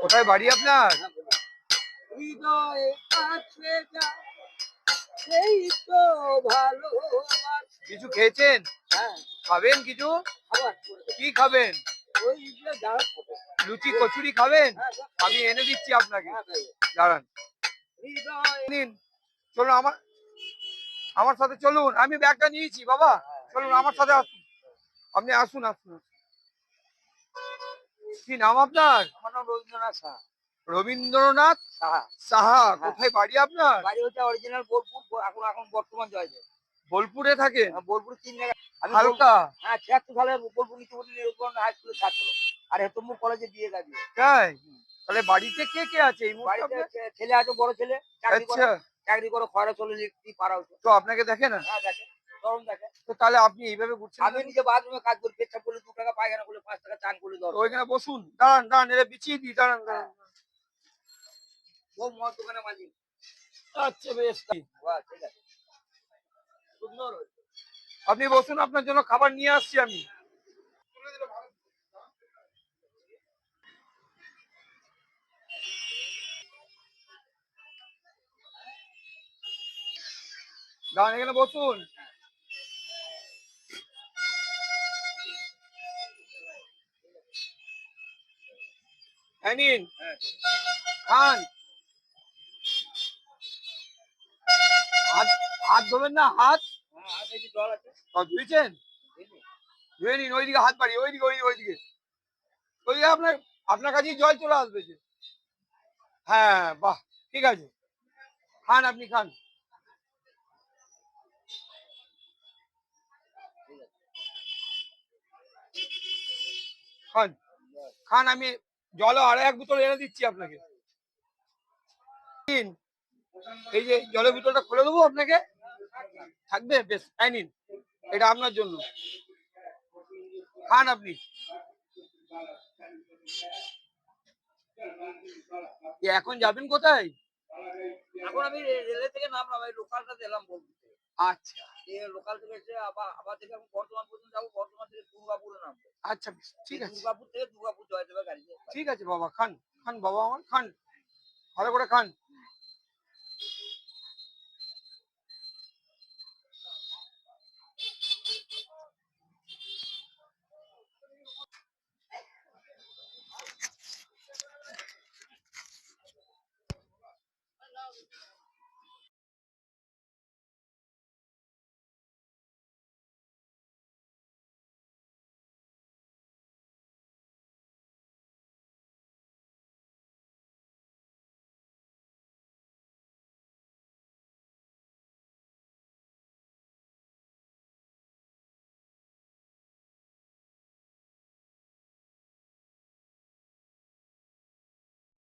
কোথায় বাড়ি আপনার? কিছু খেয়েছেন? হ্যাঁ। খাবেন কিছু? কি খাবেন? লুচি কচুরি খাবেন? হ্যাঁ হ্যাঁ, আমি এনে দিচ্ছি আপনাকে। দাঁড়ান। নিন। চলুন আমার আমার সাথে চলুন। আমি ব্যাগটা নিয়েছি বাবা। চলুন আমার সাথে আসুন। আপনি আসুন আসুন। কি নাম আপনার? আমার নাম রবীন্দ্রনাথ শাহ রবীন্দ্রনাথ সাহা। সাহা হ্যাঁ। কোথায় বাড়ি আপনার? বাড়ি হচ্ছে অরিজিনাল বোলপুর এখন এখন বর্তমান জয়দেব। বোলপুরে থাকে বোলপুর তিন জায়গা আমি হালকা? হ্যাঁ ছিয়াত্তর সালে বোলপুর নিরূপণ হাই স্কুলের ছাত্র। আর কলেজে দিয়ে গেছে তাই? তাহলে বাড়িতে কে কে আছে এই বাড়িতে ছেলে আছে বড় ছেলে। চাকরি করে আচ্ছা চাকরি করে খয়রা চলে লিখতে পারা তো আপনাকে দেখে না? হ্যাঁ দেখে। তো তাহলে আপনি এইভাবে ঘুরছেন আমি নিজে বাথরুমে কাজ করি পেচ্ছাপ করলে দু টাকা পায়খানা করলে পাঁচ টাকা চান করলে দশ ওইখানে বসুন দাঁড়ান দাঁড়ান এটা বিছিয়ে দিই দাঁড়ান দাঁড়ান। ও মদ দোকানে মাঝি। আচ্ছা বেশ বাহ ঠিক আছে। সুন্দর আপনি বসুন আপনার জন্য খাবার নিয়ে আসছি আমি। দাঁড়ান এখানে বসুন। নিন। খান হাত হাত ধোবেন না হাত। হ্যাঁ ধুয়েছেন? ধুয়ে নিন ওইদিকে হাত বাড়িয়ে ওইদিকে ওই ওইদিকে। ওইদিকে আপনার আপনার কাছেই জল চলে আসবে যে। হ্যাঁ বাহ ঠিক আছে। খান আপনি খান। খান। খান আমি জল আর এক বোতল এনে দিচ্ছি আপনাকে। এই যে জলের বোতলটা খুলে দেবো আপনাকে। থাকবে? বেশ তাই নিন। এটা আপনার জন্য। খান আপনি। এখন যাবেন কোথায়? এখন আমি রেলের থেকে নামলাম, এই লোকালটাতে এলাম বলতে। আচ্ছা। লোকাল থেকে এসে আবার আবার থেকে আমি বর্ধমান পর্যন্ত যাব বর্ধমান থেকে দুর্গাপুরে নামবো। আচ্ছা ঠিক আছে। দুর্গাপুর থেকে দুর্গাপুর জয়দেবের ঠিক আছে বাবা খান খান বাবা আমার খান। ভালো করে খান।